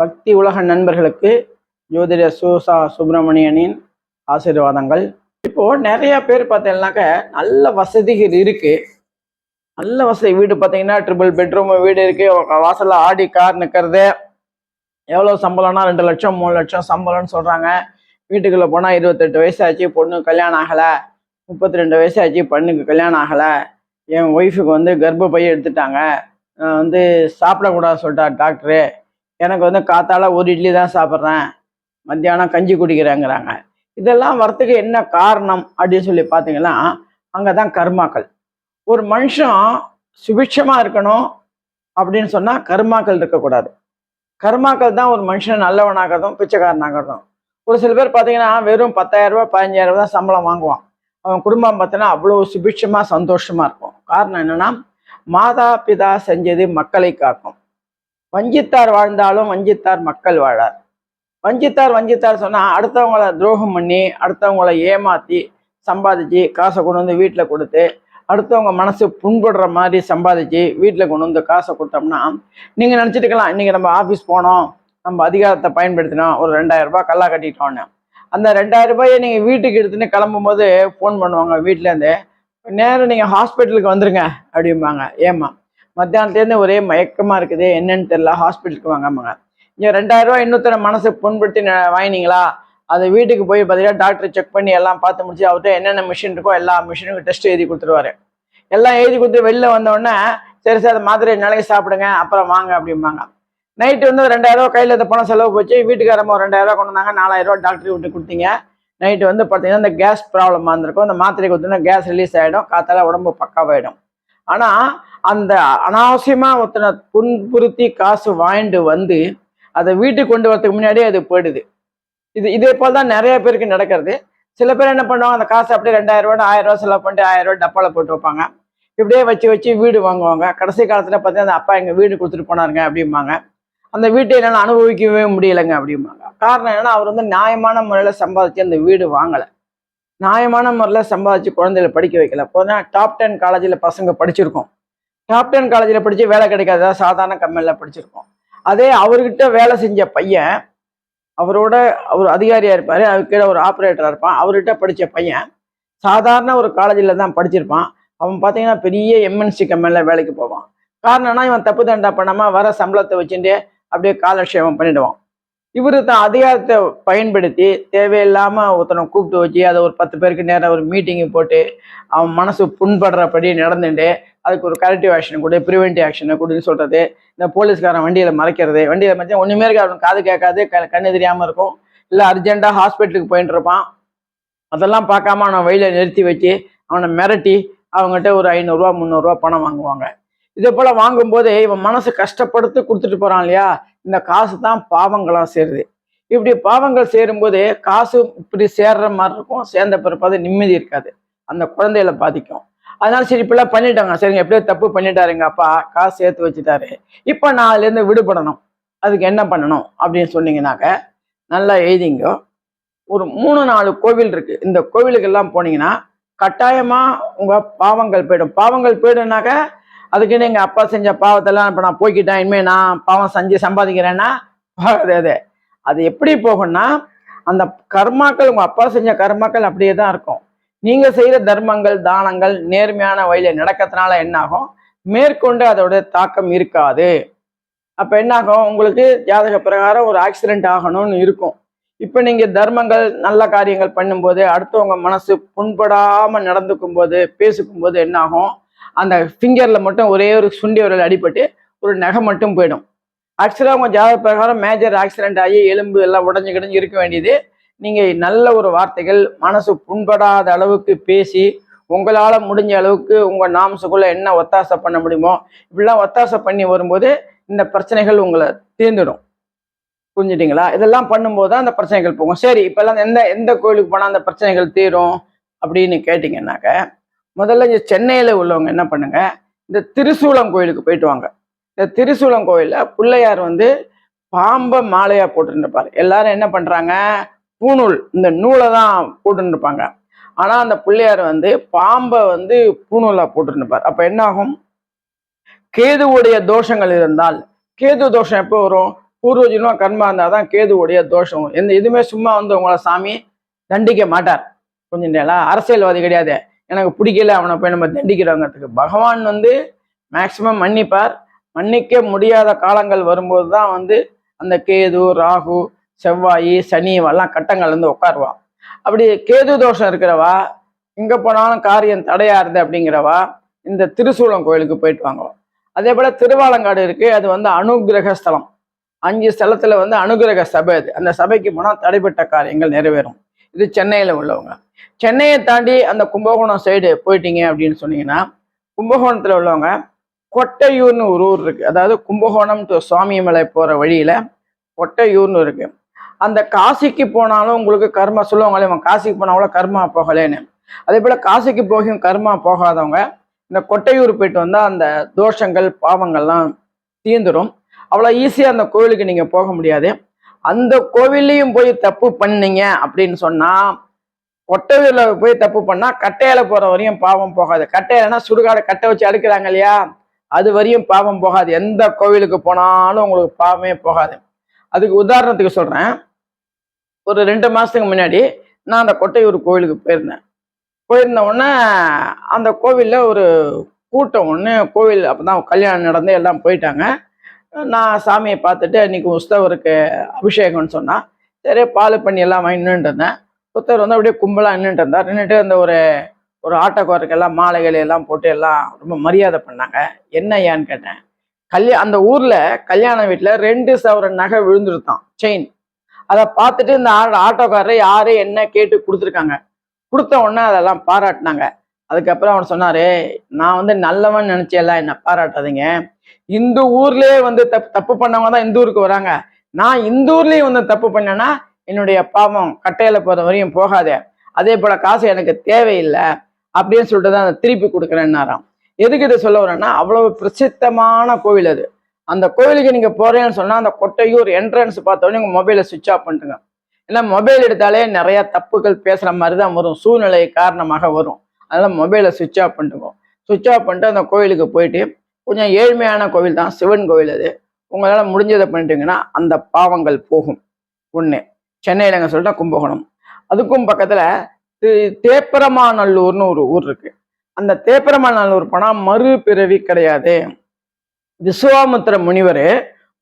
பக்தி உலக நண்பர்களுக்கு ஜோதிட சூசா சுப்பிரமணியனின் ஆசீர்வாதங்கள். இப்போ நிறைய பேர் பார்த்தீங்கன்னாக்க நல்ல வசதிகள் இருக்கு. நல்ல வசதி. வீடு பார்த்தீங்கன்னா ட்ரிபிள் பெட்ரூம் வீடு இருக்கு. வாசல்ல ஆடி கார் நிற்கிறது எவ்வளோ சம்பளம்னா ரெண்டு லட்சம் மூணு லட்சம் சம்பளம்னு சொல்றாங்க. வீட்டுக்குள்ள போனால் இருபத்தெட்டு வயசு ஆச்சு பொண்ணு கல்யாணம் ஆகலை. முப்பத்தி ரெண்டு வயசு ஆச்சு பொண்ணுக்கு கல்யாணம் ஆகலை. என் ஒய்ஃபுக்கு வந்து கர்ப்பப்பை எடுத்துட்டாங்க. வந்து சாப்பிடக்கூடாது சொல்லிட்டார் டாக்டரு எனக்கு வந்து காத்தால ஒரு இட்லி தான் சாப்பிட்றேன். மத்தியானம் கஞ்சி குடிக்கிறேங்கிறாங்க. இதெல்லாம் வரத்துக்கு என்ன காரணம் அப்படின்னு சொல்லி பார்த்தீங்கன்னா அங்கே தான் கர்மாக்கள். ஒரு மனுஷன் சுபிட்சமாக இருக்கணும் அப்படின்னு சொன்னால் கர்மாக்கள் இருக்கக்கூடாது. கர்மாக்கள் தான் ஒரு மனுஷன் நல்லவனாகிறதும் பிச்சைக்காரனாகிறதும் ஒரு சில பேர் பார்த்தீங்கன்னா வெறும் பத்தாயிரரூபா ரூபாய் பதினஞ்சாயிரம் தான் சம்பளம் வாங்குவான். அவன் குடும்பம் பார்த்தீங்கன்னா அவ்வளோ சுபிட்சமாக சந்தோஷமாக இருக்கும். காரணம் என்னன்னா மாதா பிதா செஞ்சது மக்களை காக்கும். வஞ்சித்தார் வாழ்ந்தாலும் வஞ்சித்தார் மக்கள் வாழார். வஞ்சித்தார் வஞ்சித்தார் சொன்னால் அடுத்தவங்கள துரோகம் பண்ணி அடுத்தவங்கள ஏமாத்தி சம்பாதிச்சு காசை கொண்டு வந்து வீட்டில் கொடுத்து அடுத்தவங்க மனசு புண்படுற மாதிரி சம்பாதிச்சு வீட்டில் கொண்டு வந்து காசை கொடுத்தோம்னா நீங்கள் நினச்சிட்டுக்கலாம் இன்றைக்கி நம்ம ஆஃபீஸ் போனோம் நம்ம அதிகாரத்தை பயன்படுத்தினோம் ஒரு ரெண்டாயிரம் ரூபாய் கல்லா கட்டிட்டோன்னு அந்த ரெண்டாயிரம் ரூபாயை நீங்கள் வீட்டுக்கு எடுத்துன்னு கிளம்பும்போது ஃபோன் பண்ணுவாங்க வீட்டிலேருந்து நேரம் நீங்கள் ஹாஸ்பிட்டலுக்கு வந்துருங்க அப்படிம்பாங்க ஏம்மா? மத்தியானத்துலேருந்து ஒரே மயக்கமாக இருக்குது. என்னன்னு தெரில ஹாஸ்பிட்டலுக்கு வாங்காமாங்க. இங்கே ரெண்டாயிரம் ரூபாய் இன்னொருத்தர மனசு புண்படுத்தி வாங்கினீங்களா? அது வீட்டுக்கு போய் பார்த்தீங்கன்னா டாக்டர் செக் பண்ணி எல்லாம் பார்த்து முடிச்சு அவர்கிட்ட என்னென்ன மிஷின் இருக்கோ எல்லா மிஷினுக்கும் டெஸ்ட் எழுதி கொடுத்துருவாரு. எல்லாம் எழுதி கொடுத்து வெளில வந்தோடனே சரி சார் மாத்திரை நாளைக்கு சாப்பிடுங்க. அப்புறம் வாங்க அப்படிம்பாங்க. நைட்டு வந்து ரெண்டாயிரரூவா கையில் இந்த பணம் செலவு போச்சு. வீட்டுக்காரம்மா ஒரு ரெண்டாயிரம் கொண்டு வந்தாங்க. நாலாயிரம் டாக்டர் விட்டு கொடுத்தீங்க. நைட்டு வந்து பார்த்தீங்கன்னா இந்த கேஸ் ப்ராப்ளமாக வந்திருக்கும் அந்த மாத்திரை கொடுத்தோன்னா கேஸ் ரிலீஸ் ஆகிடும் காத்தால உடம்பு பக்காவாயிடும். ஆனால் அந்த அனாவசியமா ஒருத்தனை புண்புறுத்தி காசு வாங்கிட்டு வந்து அதை வீட்டுக்கு கொண்டு வரதுக்கு முன்னாடியே அது போயிடுது. இது இதே போல் தான் நிறைய பேருக்கு நடக்கிறது. சில பேர் என்ன பண்ணுவாங்க அந்த காசு அப்படியே ரெண்டாயிரம் ரூபாய் ஆயிரம் செலவு பண்ணிட்டு ஆயிரம் டப்பாவில் டப்பால போட்டு வைப்பாங்க இப்படியே வச்சு வச்சு வீடு வாங்குவாங்க. கடைசி காலத்தில் பார்த்தீங்கன்னா அந்த அப்பா எங்கள் வீடு கொடுத்துட்டு போனாருங்க அப்படிம்பாங்க. அந்த வீட்டை என்னால் அனுபவிக்கவே முடியலைங்க அப்படிம்பாங்க. காரணம் என்னன்னா அவர் வந்து நியாயமான முறையில் சம்பாதிச்சு அந்த வீடு வாங்கலை. நியாயமான முறையில் சம்பாதிச்சு குழந்தைகளை படிக்க வைக்கல. போனால் டாப் டென் காலேஜில் பசங்க படிச்சிருக்கோம். டாப் டென் காலேஜில் படித்து வேலை கிடைக்காத சாதாரண கம்பெனியில் படிச்சிருக்கோம். அதே அவர்கிட்ட வேலை செஞ்ச பையன் அவரோட அவர் அதிகாரியாக இருப்பார் அவர் கீழே ஒரு ஆப்ரேட்டராக இருப்பான். அவர்கிட்ட படித்த பையன் சாதாரண ஒரு காலேஜில் தான் படிச்சிருப்பான். அவன் பார்த்தீங்கன்னா பெரிய எம்என்சி கம்பெனியில் வேலைக்கு போவான். காரணம்னா இவன் தப்பு தண்டா பண்ணாமல் வர சம்பளத்தை வச்சுட்டு அப்படியே காலட்சேபம் பண்ணிடுவான். இவர் தான் அதிகாரத்தை பயன்படுத்தி தேவையில்லாமல் ஒருத்தனை கூப்பிட்டு வச்சு அதை ஒரு பத்து பேருக்கு நேரம் ஒரு மீட்டிங்கு போட்டு அவன் மனசு புண்படுறபடி நடந்துட்டு அதுக்கு ஒரு கரெக்டிவ் ஆக்ஷன் கொடு ப்ரிவென்டிவ் ஆக்ஷனை கொடுன்னு சொல்கிறது இந்த போலீஸ்காரன் வண்டியில் மறைக்கிறது. வண்டியில் மறைச்சா ஒன்றுமே இருக்காது. அவனுக்கு காது கேட்காது க- கண்ணு தெரியாமல் இருக்கும். இல்லை அர்ஜென்ட்டாக ஹாஸ்பிட்டலுக்கு போயிட்டு இருப்பான். அதெல்லாம் பார்க்காம அவனை வழியில் நிறுத்தி வச்சு அவனை மிரட்டி அவங்ககிட்ட ஒரு ஐநூறுரூவா முந்நூறுரூவா பணம் வாங்குவாங்க. இதே போல் வாங்கும்போது இவன் மனசு கஷ்டப்படுத்து கொடுத்துட்டு போகிறான் இல்லையா? இந்த காசு தான் பாவங்களாக சேருது. இப்படி பாவங்கள் சேரும்போது காசு இப்படி சேர்ற மாதிரி இருக்கும். சேர்ந்த பிறப்பாது நிம்மதி இருக்காது. அந்த குழந்தைகளை பாதிக்கும். அதனால சரி இப்பெல்லாம் பண்ணிட்டாங்க. சரிங்க எப்படியோ தப்பு பண்ணிட்டாருங்க அப்பா. காசு சேர்த்து வச்சுட்டாரு. இப்போ நான் அதுலேருந்து விடுபடணும். அதுக்கு என்ன பண்ணணும் அப்படின்னு சொன்னீங்கன்னாக்க நல்லா எழுதிங்க. ஒரு மூணு நாலு கோவில் இருக்கு. இந்த கோவிலுக்கெல்லாம் போனீங்கன்னா கட்டாயமா உங்க பாவங்கள் போயிடும். பாவங்கள் போயிடும்னாக்க அதுக்குன்னு எங்கள் அப்பா செஞ்ச பாவத்தெல்லாம் இப்போ நான் போய்க்கிட்டேன். இனிமேல் நான் பாவம் செஞ்சு சம்பாதிக்கிறேன்னா அது. அது எப்படி போகும்னா அந்த கர்மாக்கள் உங்கள் அப்பா செஞ்ச கர்மாக்கள் அப்படியே தான் இருக்கும். நீங்க செய்யற தர்மங்கள் தானங்கள் நேர்மையான வழியில நடக்கிறதுனால என்ன ஆகும் மேற்கொண்டு அதோட தாக்கம் இருக்காது. அப்ப என்னாகும்? உங்களுக்கு ஜாதக பிரகாரம் ஒரு ஆக்சிடென்ட் ஆகணும்னு இருக்கும். இப்ப நீங்க தர்மங்கள் நல்ல காரியங்கள் பண்ணும்போது அடுத்தவங்க மனசு புண்படாம நடந்துக்கும் போது பேசிக்கும் போது என்னாகும்? அந்த ஃபிங்கர்ல மட்டும் ஒரே ஒரு சுண்டி விரல் அடிபட்டு ஒரு நகை மட்டும் போயிடும். ஆக்சுவலாக உங்க ஜாதக பிரகாரம் மேஜர் ஆக்சிடென்ட் ஆகி எலும்பு எல்லாம் உடஞ்சு கிடஞ்சு இருக்க வேண்டியது. நீங்கள் நல்ல ஒரு வார்த்தைகள் மனசு புண்படாத அளவுக்கு பேசி உங்களால் முடிஞ்ச அளவுக்கு உங்கள் நாம்சுக்குள்ள என்ன ஒத்தாசை பண்ண முடியுமோ இப்படிலாம் ஒத்தாசை பண்ணி வரும்போது இந்த பிரச்சனைகள் உங்களை தீர்ந்துடும். புரிஞ்சுட்டீங்களா? இதெல்லாம் பண்ணும்போது தான் அந்த பிரச்சனைகள் போகும். சரி இப்போல்லாம் எந்த எந்த கோயிலுக்கு போனால் அந்த பிரச்சனைகள் தீரும் அப்படின்னு கேட்டிங்கன்னாக்க முதல்ல இங்கே சென்னையில் உள்ளவங்க என்ன பண்ணுங்க இந்த திருசூலம் கோயிலுக்கு போயிட்டு வாங்க. இந்த திருசூலம் கோயிலில் பிள்ளையார் வந்து பாம்பை மாலையாக போட்டுருந்துருப்பார். எல்லாரும் என்ன பண்ணுறாங்க பூநூல் இந்த நூலை தான் போட்டுருப்பாங்க ஆனால் அந்த பிள்ளையார் வந்து பாம்பை வந்து பூநூலாக போட்டுருப்பார் அப்போ என்னாகும்? கேதுவுடைய தோஷங்கள் இருந்தால் கேது தோஷம் எப்போ வரும்? பூர்வஜன்மா கர்மா இருந்தால் தான் கேதுவுடைய தோஷம் எந்த எதுவுமே சும்மா வந்து உங்களை சாமி தண்டிக்க மாட்டார். கொஞ்சம் நேரம் அரசியல்வாதி கிடையாது. எனக்கு பிடிக்கல அவனை போய் நம்ம தண்டிக்கிறோங்கிறதுக்கு. பகவான் வந்து மேக்சிமம் மன்னிப்பார். மன்னிக்க முடியாத காலங்கள் வரும்போது தான் வந்து அந்த கேது ராகு செவ்வாய் சனி எல்லாம் கட்டங்கள் வந்து அப்படி கேது தோஷம் இருக்கிறவா எங்க போனாலும் காரியம் தடையா அப்படிங்கிறவா இந்த திருசூலம் கோயிலுக்கு போயிட்டு வாங்க அதே போல திருவாலங்காடு இருக்கு அது வந்து அனுகிரக ஸ்தலம். அஞ்சு ஸ்தலத்துல வந்து அனுகிரக சபை அது. அந்த சபைக்கு போனால் தடைப்பட்ட காரியங்கள் நிறைவேறும். இது சென்னையில உள்ளவங்க. சென்னையை தாண்டி அந்த கும்பகோணம் சைடு போயிட்டீங்க அப்படின்னு சொன்னீங்கன்னா கும்பகோணத்துல உள்ளவங்க கொட்டையூர்னு ஒரு ஊர் இருக்கு. அதாவது கும்பகோணம் டு சுவாமிமலை போற வழியில கொட்டையூர்னு இருக்கு. அந்த காசிக்கு போனாலும் உங்களுக்கு கர்மா சொல்லுவாங்களே இவன் காசிக்கு போனாலும் கர்மா போகலேன்னு. அதே போல் காசிக்கு போகியும் கர்மா போகாதவங்க இந்த கொட்டையூர் போயிட்டு வந்தால் அந்த தோஷங்கள் பாவங்கள்லாம் தீந்துடும் அவ்வளோ ஈஸியாக அந்த கோவிலுக்கு நீங்கள் போக முடியாது. அந்த கோவில்லையும் போய் தப்பு பண்ணீங்க அப்படின்னு சொன்னால் கொட்டையூரில் போய் தப்பு பண்ணால் கட்டையில் போகிற வரையும் பாவம் போகாது. கட்டையிலனா சுடுகாடு கட்டை வச்சு அடுக்கிறாங்க இல்லையா? அது வரையும் பாவம் போகாது. எந்த கோவிலுக்கு போனாலும் உங்களுக்கு பாவமே போகாது. அதுக்கு உதாரணத்துக்கு சொல்கிறேன் ஒரு ரெண்டு மாதத்துக்கு முன்னாடி நான் அந்த கொட்டையூர் கோவிலுக்கு போயிருந்தேன். போயிருந்த உடனே அந்த கோவிலில் ஒரு கூட்டம் ஒன்று கோவில் அப்பதான் கல்யாணம் நடந்து எல்லாம் போயிட்டாங்க. நான் சாமியை பார்த்துட்டு அன்னைக்கு உஸ்தவருக்கு அபிஷேகம்னு சொன்னால் சரி பால் பண்ணி எல்லாம் வாங்கி நின்னுட்டு இருந்தேன். புத்தர் வந்து அப்படியே கும்பலாக நின்றுட்டு இருந்தார் நின்றுட்டு அந்த ஒரு ஒரு ஆட்டோக்காருக்கு எல்லாம் மாலைகளை எல்லாம் போட்டு எல்லாம் ரொம்ப மரியாதை பண்ணாங்க. என்ன ஏன்னு கேட்டேன். கல்யாண அந்த ஊரில் கல்யாண வீட்டில் ரெண்டு சவரன் நகை விழுந்துருத்தான் செயின் அதை பார்த்துட்டு இந்த ஆட்டோக்காரர் யாரு என்ன கேட்டு கொடுத்துருக்காங்க. கொடுத்த உடனே அதெல்லாம் பாராட்டினாங்க. அதுக்கப்புறம் அவர் சொன்னாரு நான் வந்து நல்லவன் நினைச்சேலாம் என்ன பாராட்டாதீங்க. இந்த ஊர்லயே வந்து தப்பு தப்பு பண்ணவங்க தான் இந்த ஊருக்கு வராங்க. நான் இந்த ஊர்லயே வந்து தப்பு பண்ணேன்னா என்னுடைய பாவம் கட்டையில போற வரையும் போகாதே. அதே போல காசு எனக்கு தேவையில்லை அப்படின்னு சொல்லிட்டு தான் அதை திருப்பி கொடுக்குறேன்னாராம். எதுக்கு இதை சொல்ல வரேன்னா அவ்வளவு பிரசித்தமான கோவில் அது. அந்த கோவிலுக்கு நீங்கள் போகிறேன்னு சொன்னால் அந்த கொட்டையூர் என்ட்ரன்ஸ் பார்த்தோன்னே உங்கள் மொபைலை சுவிட்ச் ஆஃப் பண்ணிட்டுங்க. ஏன்னா மொபைல் எடுத்தாலே நிறையா தப்புகள் பேசுகிற மாதிரி தான் வரும். சூழ்நிலை காரணமாக வரும். அதனால் மொபைலை சுவிட்ச் ஆஃப் பண்ணிட்டுங்க. சுவிட்ச் ஆஃப் பண்ணிட்டு அந்த கோவிலுக்கு போயிட்டு கொஞ்சம் ஏழ்மையான கோவில் தான் சிவன் கோவில் அது. உங்களால் முடிஞ்சதை பண்ணிட்டீங்கன்னா அந்த பாவங்கள் போகும். ஒன்று சென்னையில் எங்க சொல்லிட்டு கும்பகோணம். அதுக்கும் பக்கத்தில் தேப்பரமாநல்லூர்னு ஒரு ஊர் இருக்குது அந்த தேப்பரமாநல்லூர் போனால் மறுபிறவி கிடையாது. விஸ்வாமித்திர முனிவர்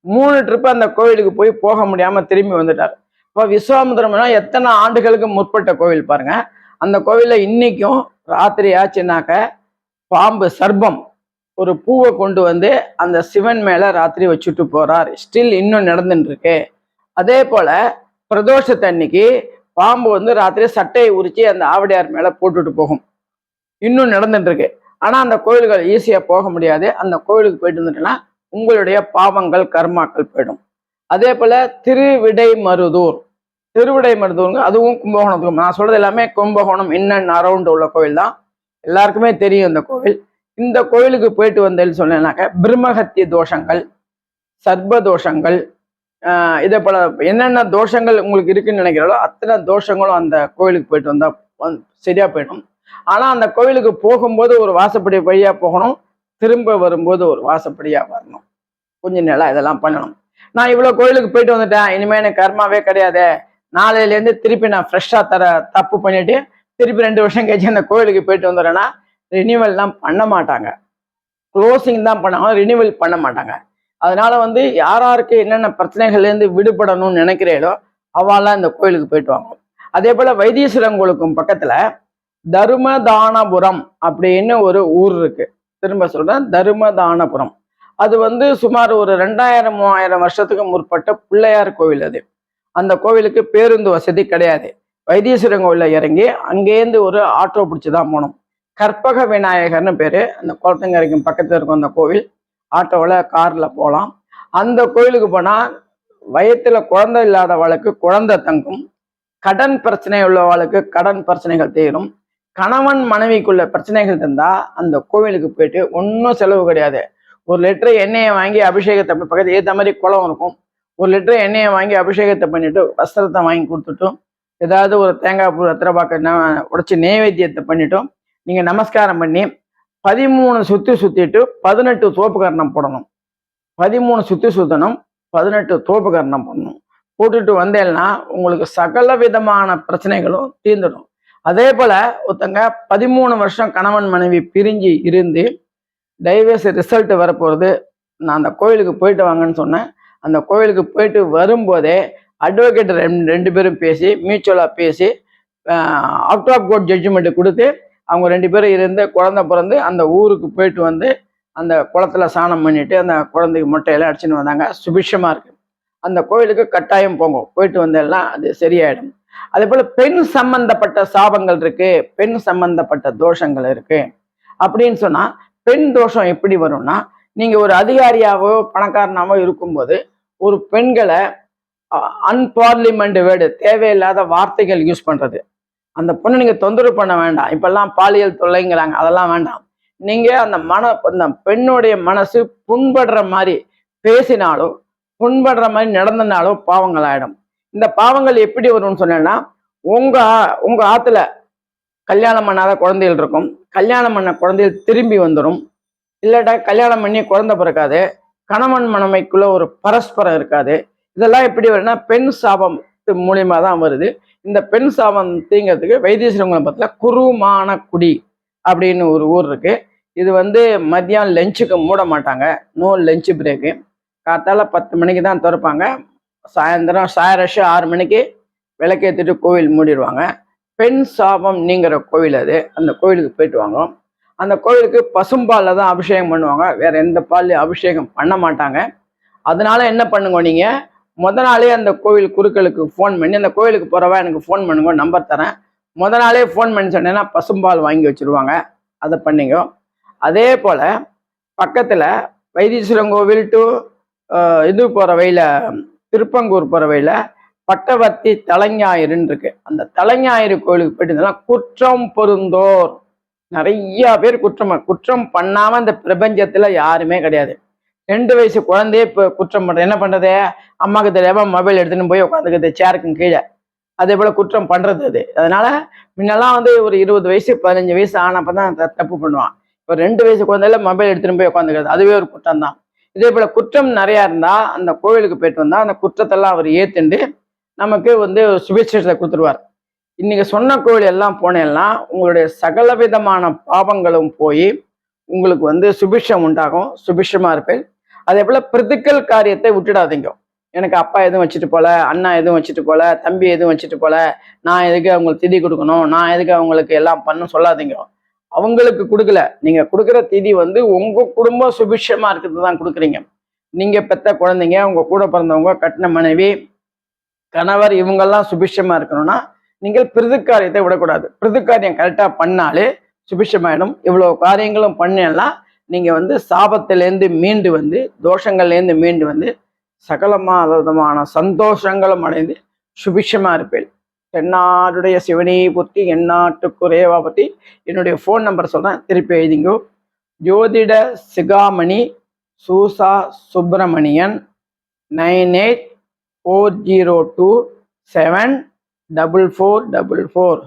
மூணு ட்ரிப்பு அந்த கோவிலுக்கு போய் போக முடியாமல் திரும்பி வந்துட்டார். இப்போ விஸ்வாமித்திரம்னா எத்தனை ஆண்டுகளுக்கு முற்பட்ட கோவில் பாருங்க. அந்த கோவிலில் இன்னைக்கும் ராத்திரி ஆச்சுனாக்க பாம்பு சர்பம் ஒரு பூவை கொண்டு வந்து அந்த சிவன் மேலே ராத்திரி வச்சுட்டு போகிறார் ஸ்டில் இன்னும் நடந்துட்டு இருக்கு அதே போல் பிரதோஷத்தன்னைக்கு பாம்பு வந்து ராத்திரி சட்டையை உரிச்சு அந்த ஆவடியார் மேலே போட்டுட்டு போகும். இன்னும் நடந்துட்டு இருக்கு ஆனால் அந்த கோயில்கள் ஈஸியாக போக முடியாது. அந்த கோயிலுக்கு போயிட்டு வந்துட்டோம்னா உங்களுடைய பாவங்கள் கர்மாக்கள் போயிடும். அதே போல் திருவிடை மருதூர் திருவிடை மருதூருங்க அதுவும் கும்பகோணத்துக்கு நான் சொல்கிறது எல்லாமே கும்பகோணம் இன் அண்ட் அரௌண்ட் உள்ள கோவில் தான் எல்லாருக்குமே தெரியும் இந்த கோவில். இந்த கோயிலுக்கு போயிட்டு வந்தேன்னு சொன்னேன்னாக்க பிரம்மஹத்திய தோஷங்கள் சர்ப்ப தோஷங்கள் இதே போல் என்னென்ன தோஷங்கள் உங்களுக்கு இருக்குன்னு நினைக்கிறாலோ அத்தனை தோஷங்களும் அந்த கோவிலுக்கு போயிட்டு வந்தால் வந் சரியாக போயிடும். ஆனா அந்த கோவிலுக்கு போகும்போது ஒரு வாசப்படி வழியாக போகணும். திரும்ப வரும்போது ஒரு வாசப்படியா வரணும். கொஞ்சம் நிலம் இதெல்லாம் பண்ணணும். நான் இவ்வளவு கோயிலுக்கு போயிட்டு வந்துட்டேன். இனிமே எனக்கு கர்மாவே கிடையாது. நாளையில இருந்து திருப்பி நான் ஃப்ரெஷ்ஷாக தர தப்பு பண்ணிட்டு திருப்பி ரெண்டு வருஷம் கழிச்சு அந்த கோயிலுக்கு போயிட்டு வந்துடுறேன்னா ரினியூவல்லாம் பண்ண மாட்டாங்க. க்ளோசிங் தான் பண்ணாங்க. ரினிவல் பண்ண மாட்டாங்க. அதனால வந்து யாராருக்கு என்னென்ன பிரச்சனைகள்ல இருந்து விடுபடணும்னு நினைக்கிறீங்களோ அவெல்லாம் இந்த கோயிலுக்கு போயிட்டு வாங்க. அதே போல வைத்தீஸ்வரன் கோயிலுக்கும் பக்கத்துல தருமதானபுரம் அப்படின்னு ஒரு ஊர் இருக்கு. திரும்ப சொல்றேன் தருமதானபுரம். அது வந்து சுமார் ஒரு ரெண்டாயிரம் மூவாயிரம் வருஷத்துக்கு முற்பட்ட பிள்ளையார் கோவில் அது. அந்த கோவிலுக்கு பேருந்து வசதி கிடையாது. வைத்தீஸ்வரன் கோவில்ல இறங்கி அங்கேருந்து ஒரு ஆட்டோ பிடிச்சி தான் போனோம் கற்பக விநாயகர்னு பேரு. அந்த குளத்தங்கரைக்கும் பக்கத்துல இருக்கும் அந்த கோவில். ஆட்டோவில் கார்ல போகலாம் அந்த கோயிலுக்கு போனால் வயத்துல குழந்தை இல்லாதவளுக்கு குழந்தை தங்கும். கடன் பிரச்சனை உள்ளவளுக்கு கடன் பிரச்சனைகள் தீரும். கணவன் மனைவிக்குள்ள பிரச்சனைகள் இருந்தா அந்த கோவிலுக்கு போயிட்டு ஒன்றும் செலவு கிடையாது. ஒரு லிட்டர் எண்ணெயை வாங்கி அபிஷேகத்தை பண்ணி- பக்கத்து ஏற்ற மாதிரி குளம் இருக்கும். ஒரு லிட்டர் எண்ணெயை வாங்கி அபிஷேகத்தை பண்ணிட்டு வஸ்திரத்தை வாங்கி கொடுத்துட்டும். ஏதாவது ஒரு தேங்காய் பூ ரத்திரபாக்க உடைச்சி நைவேத்தியத்தை பண்ணிட்டோம். நீங்கள் நமஸ்காரம் பண்ணி பதிமூணு சுத்தி சுற்றிட்டு பதினெட்டு தோப்பு கரணம் போடணும். பதிமூணு சுத்தி சுத்தணும் பதினெட்டு தோப்புக்கரணம் போடணும். போட்டுட்டு வந்தேன்னா உங்களுக்கு சகல விதமான பிரச்சனைகளும் தீர்ந்துடும். அதே போல ஒருத்தங்க பதிமூணு வருஷம் கணவன் மனைவி பிரிஞ்சு இருந்து டைவர்ஸ் ரிசல்ட் வரப்போகிறது நான் அந்த கோயிலுக்கு போயிட்டு வாங்கன்னு சொன்னேன். அந்த கோயிலுக்கு போயிட்டு வரும்போதே அட்வொகேட் ரெண்டு ரெண்டு பேரும் பேசி மியூச்சுவலாக பேசி அவுட் ஆஃப் கோர்ட் ஜட்ஜ்மெண்ட் கொடுத்து அவங்க ரெண்டு பேரும் இருந்து குழந்தை பிறந்து அந்த ஊருக்கு போயிட்டு வந்து அந்த குளத்துல சாணம் பண்ணிட்டு அந்த குழந்தைக்கு முட்டையெல்லாம் அடிச்சுன்னு வந்தாங்க. சுபிஷமாக இருக்குது அந்த கோயிலுக்கு கட்டாயம் போங்க. போயிட்டு வந்தெல்லாம் அது சரியாயிடும். அதே போல பெண் சம்பந்தப்பட்ட சாபங்கள் இருக்கு பெண் சம்பந்தப்பட்ட தோஷங்கள் இருக்கு. அப்படின்னு சொன்னா பெண் தோஷம் எப்படி வரும்னா நீங்க ஒரு அதிகாரியாவோ பணக்காரனாவோ இருக்கும்போது ஒரு பெண்களை அன்பார்லிமெண்ட் வேர்டு தேவையில்லாத வார்த்தைகள் யூஸ் பண்றது. அந்த பொண்ணை நீங்க தொந்தரவு பண்ண வேண்டாம். இப்பெல்லாம் பாலியல் தொல்லைங்கிறாங்க அதெல்லாம் வேண்டாம். நீங்க அந்த மன அந்த பெண்ணுடைய மனசு புண்படுற மாதிரி பேசினாலும் புண்படுற மாதிரி நடந்தனாலும் பாவங்கள் ஆயிடும். இந்த பாவங்கள் எப்படி வரும்னு சொன்னேன்னா உங்க உங்க ஆத்துல கல்யாணம் பண்ணாத குழந்தைகள் இருக்கும். கல்யாணம் பண்ண குழந்தைகள் திரும்பி வந்துடும் இல்லாட்டா கல்யாணம் பண்ணி குழந்தை பிறக்காது. கணவன் மனமைக்குள்ள ஒரு பரஸ்பரம் இருக்காது. இதெல்லாம் எப்படி வரும்னா பெண் சாபம் மூலியமா தான் வருது. இந்த பெண் சாபம் தீங்கிறதுக்கு வைத்தீஸ்வரங்குளம் பக்கத்துல குருமான குடி அப்படின்னு ஒரு ஊர் இருக்கு. இது வந்து மதியம் லஞ்சுக்கு மூட மாட்டாங்க. நோ லஞ்சு பிரேக்கு காத்தால பத்து மணிக்கு தான் திறப்பாங்க. சாயந்தரம் சாயரஷு ஆறு மணிக்கு விளக்கேற்றிட்டு கோவில் மூடிடுவாங்க பெண் சாபம் நீங்கிற கோவில் அது. அந்த கோவிலுக்கு போயிட்டு வாங்க அந்த கோவிலுக்கு பசும்பாலில் தான் அபிஷேகம் பண்ணுவாங்க. வேறு எந்த பால்லையும் அபிஷேகம் பண்ண மாட்டாங்க. அதனால என்ன பண்ணுங்க நீங்கள் முத நாளே அந்த கோவில் குருக்களுக்கு ஃபோன் பண்ணி அந்த கோவிலுக்கு போகிறவா எனக்கு ஃபோன் பண்ணுங்க நம்பர் தரேன். முத நாளே ஃபோன் பண்ணி சொன்னேன்னா பசும்பால் வாங்கி வச்சிருவாங்க. அதை பண்ணிங்க. அதே போல் பக்கத்தில் வைத்தீஸ்வரன் கோவில் டு இது போகிற வழியில் திருப்பங்கூர் போற பட்டவர்த்தி தலைஞாயிறுன்னு இருக்கு அந்த தலைஞாயிறு கோயிலுக்கு போயிட்டு குற்றம் பொருந்தோர். நிறைய பேர் குற்றம் குற்றம் பண்ணாம இந்த பிரபஞ்சத்துல யாருமே கிடையாது. ரெண்டு வயசு குழந்தையே இப்போ குற்றம் பண்றது என்ன பண்றது? அம்மாவுக்கு தெரியாம மொபைல் எடுத்துன்னு போய் உட்காந்துக்குது சேருக்கும் கீழே. அதே போல குற்றம் பண்றது அது. அதனால முன்னெல்லாம் வந்து ஒரு இருபது வயசு பதினஞ்சு வயசு ஆனப்பதான் தப்பு பண்ணுவான். இப்போ ரெண்டு வயசு குழந்தையில மொபைல் எடுத்துன்னு போய் உட்காந்துக்கிறது. அதுவே ஒரு குற்றம் தான் இதே போல குற்றம் நிறையா இருந்தால் அந்த கோவிலுக்கு போயிட்டு வந்தால் அந்த குற்றத்தெல்லாம் அவர் ஏத்துண்டு நமக்கு வந்து சுபிட்சத்தை கொடுத்துருவார். இன்னைக்கு சொன்ன கோவில் எல்லாம் போனேன்னா உங்களுடைய சகல விதமான பாவங்களும் போய் உங்களுக்கு வந்து சுபிஷம் உண்டாகும் சுபிஷமா இருப்பேன். அதே போல பிரித்திக்கல் காரியத்தை விட்டுடாதீங்க. எனக்கு அப்பா எதுவும் வச்சுட்டு போல அண்ணா எதுவும் வச்சுட்டு போல தம்பி எதுவும் வச்சுட்டு போல நான் எதுக்கு அவங்களுக்கு திதி கொடுக்கணும் நான் எதுக்கு அவங்களுக்கு எல்லாம் பண்ண சொல்லாதீங்க. அவங்களுக்கு கொடுக்கல. நீங்க கொடுக்குற திதி வந்து உங்க குடும்பம் சுபிஷமா இருக்கிறது தான் கொடுக்குறீங்க. நீங்க பெத்த குழந்தைங்க உங்க கூட பிறந்தவங்க கட்டின மனைவி கணவர் இவங்கெல்லாம் சுபிஷமா இருக்கணும்னா நீங்கள் பிரிதுக்காரியத்தை விடக்கூடாது. பிரிதுக்காரியம் கரெக்டாக பண்ணாலே சுபிஷமாயிடும். இவ்வளோ காரியங்களும் பண்ணலாம் நீங்கள் வந்து சாபத்திலேருந்து மீண்டு வந்து தோஷங்கள்லேருந்து மீண்டு வந்து சகலமாக விதமான சந்தோஷங்களும் அடைந்து சுபிஷமாக இருப்பேன் தென்னாடுடைய சிவனி புத்தி எந்நாட்டுக்குறையவா பற்றி என்னுடைய ஃபோன் நம்பர் சொல்கிறேன் திருப்பி எழுதிங்கோ. ஜோதிட சிகாமணி Susa Subramanian nine eight four zero two seven double four double four